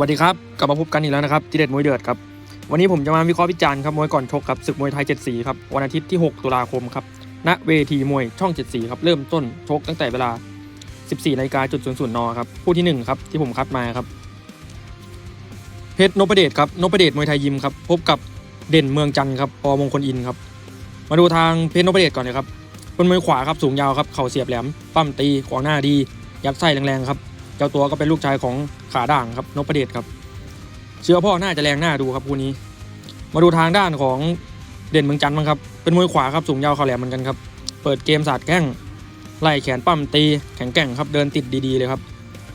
วัสดีครับ กลับมาพบกันอีกแล้วนะครับที่เด็ดมวยเดือดครับ วันนี้ผมจะมาวิเคราะห์วิจารณ์ครับมวยก่อนชกครับศึกมวยไทย 7 สีครับวันอาทิตย์ที่ 6 ตุลาคมครับณเวทีมวยช่อง 7 สีครับเริ่มต้นชกตั้งแต่เวลา 14นาฬิกาจุดศูนย์ศูนย์นครับผู้ที่1ครับที่ผมคัดมาครับเพชรนพเดชครับนพเดชมวยไทยยิมครับพบกับเด่นเมืองจันทร์ครับปอมงคลอินครับมาดูทางเพชรนพเดชก่อนเลยครับเป็นมวยขวาครับสูงยาวครับเข่าเสียบแหลมปั้มตีขวางหน้าดียัดไส้แรงๆครับ เจ้าตัวก็เป็นลูกชายของขาด่างครับนพเดชครับ เชื้อพ่อน่าจะแรงหน้าดูครับคู่นี้ มาดูทางด้านของเด่นเมืองจันทร์บ้างครับเป็นมวยขวาครับสูงยาวเข่าแหลมเหมือนกันครับเปิดเกมสาดแข้งไล่แขนปั้มตีแข็งแกร่งครับเดินติดดีๆเลยครับ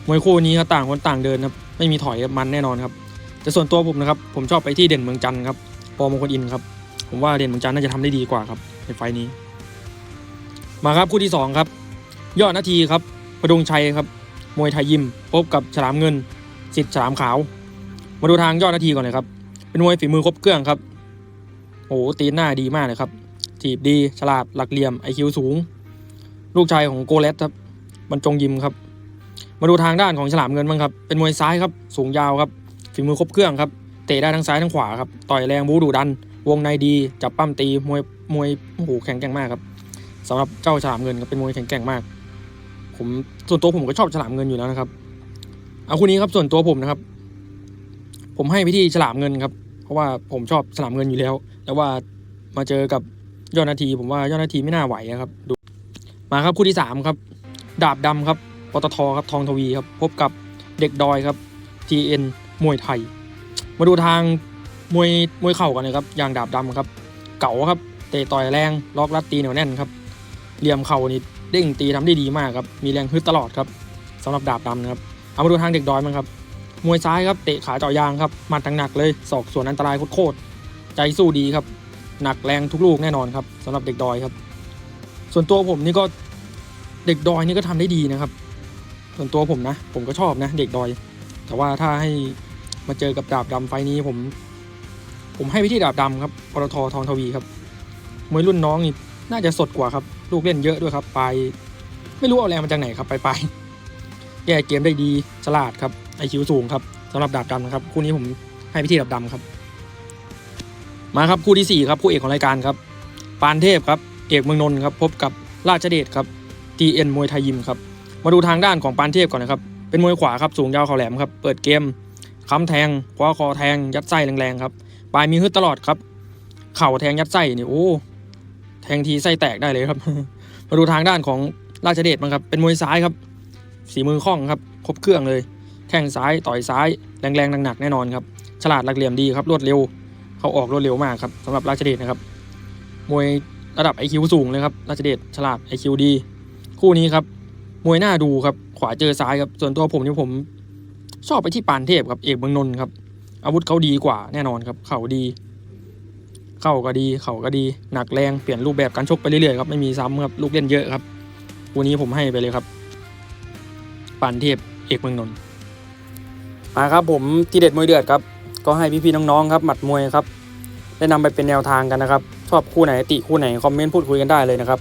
มวยคู่นี้ครับต่างคนต่างเดินครับไม่มีถอยครับมันแน่นอนครับแต่ส่วนตัวผมนะครับผมชอบไปที่เด่นเมืองจันทร์ครับปอมงคลอินครับผมว่าเด่นเมืองจันทร์น่าจะทำได้ดีกว่าครับในไฟล์นี้ มาครับคู่ที่สองครับยอดนาทีครับประดุงชัยครับ มวยไทยยิม พบกับฉลามเงินสิทธิ์ฉลามขาว มาดูทางยอดนาทีก่อนเลยครับ เป็นมวยฝีมือครบเครื่องครับโอ้โหตีนหน้าดีมากเลยครับถีบดีฉลาดหลักเหลี่ยมไอคิวสูง ลูกชายของโกเลสครับบรรจงยิมครับ มาดูทางด้านของฉลามเงินบ้างครับ เป็นมวยซ้ายครับ สูงยาวครับ ฝีมือครบเครื่องครับ เตะได้ทั้งซ้ายทั้งขวาครับ ต่อยแรงบูดูดัน วงในดี จับปั้มตี มวย มวย โอ้โห แข็งแกร่งมากครับสำหรับเจ้าฉลามเงินครับเป็นมวยแข็งแกร่งมาก ผมส่วนตัวผมก็ชอบฉลามเงินอยู่แล้วนะครับ เอาคู่นี้ครับส่วนตัวผมนะครับ ผมให้ไปที่ฉลามเงินครับ เพราะว่าผมชอบฉลามเงินอยู่แล้ว แต่ว่ามาเจอกับยอดนาทีผมว่ายอดนาทีไม่น่าไหวอะครับดูมาครับคู่ที่สามครับ ดาบดำครับปตทครับทองทวีครับ พบกับเด็กดอยครับ TN มวยไทย มาดูทางมวยมวยเข่ากันเลยครับ อย่างดาบดำครับ เก๋าครับเตะต่อยแรงล็อกรัดตีเหนียวแน่นครับ เหลี่ยมเข่านี่เด้งตีทำได้ดีมากครับมีแรงฮึดตลอดครับสำหรับดาบดำนะครับเอามาดูทางเด็กดอยมั้งครับมวยซ้ายครับเตะขาเจาะยางครับหมัดหนักๆเลยศอกส่วนอันตรายโคตรใจสู้ดีครับ หนักแรงทุกลูกแน่นอนครับสำหรับเด็กดอยครับ ส่วนตัวผมนี่ก็เด็กดอยนี่ก็ทำได้ดีนะครับ ส่วนตัวผมนะ ผมก็ชอบนะ เด็กดอย แต่ว่าถ้าให้มาเจอกับดาบดำไฟนี้ผม ผมให้ไปที่ดาบดำครับปตททองทวีครับมวยรุ่นน้องนี่ น่าจะสดกว่าครับ ลูกเล่นเยอะด้วยครับปลายไม่รู้เอาแรงมาจากไหนครับปลายปลายแก้เกมได้ดีฉลาดครับไอคิวสูงครับสำหรับดาบดำนะครับคู่นี้ผมให้ไปที่ดาบดำครับ มาครับคู่ที่สี่ครับคู่เอกของรายการครับ ปานเทพครับเอกเมืองนนท์ครับพบกับราชเดชครับ TN มวยไทยยิมครับมาดูทางด้านของปานเทพก่อนนะครับเป็นมวยขวาครับสูงยาวเข่าแหลมครับเปิดเกมค้ำแทงคว้าคอแทงยัดไส้แรงๆครับปลายมีฮึดตลอดครับ เข่าแทงยัดไส้นี่โอ้ แทงทีไส้แตกได้เลยครับ มาดูทางด้านของราชเดชบ้างครับ เป็นมวยซ้ายครับ สีมือคล่องครับ ครบเครื่องเลย แข้งซ้ายต่อยซ้าย แรงๆหนักๆแน่นอนครับ ฉลาดหลักเหลี่ยมดีครับ รวดเร็ว เขาออกรวดเร็วมากครับสำหรับราชเดชนะครับ มวยระดับ IQ สูงเลยครับ ราชเดชฉลาด IQ ดี คู่นี้ครับ มวยหน้าดูครับ ขวาเจอซ้ายครับ ส่วนตัวผมนี่ผม ชอบไปที่ปานเทพครับ เอกเมืองนนท์ครับ อาวุธเขาดีกว่าแน่นอนครับ เข่าดี เข้าก็ดี เข่าก็ดี หนักแรงเปลี่ยนรูปแบบการชกไปเรื่อยๆครับไม่มีซ้ำครับลูกเล่นเยอะครับคู่นี้ผมให้ไปเลยครับปานเทพเอกเมืองนนท์มาครับผมทีเด็ดมวยเดือดครับ ก็ให้พี่ๆน้องๆครับหมัดมวยครับได้นำไปเป็นแนวทางกันนะครับ ชอบคู่ไหนติคู่ไหนคอมเมนต์พูดคุยกันได้เลยนะครับ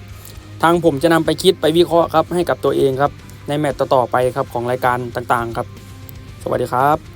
ทางผมจะนำไปคิดไปวิเคราะห์ครับให้กับตัวเองครับ ในแมตต์ต่อๆไปครับของรายการต่างๆครับ สวัสดีครับ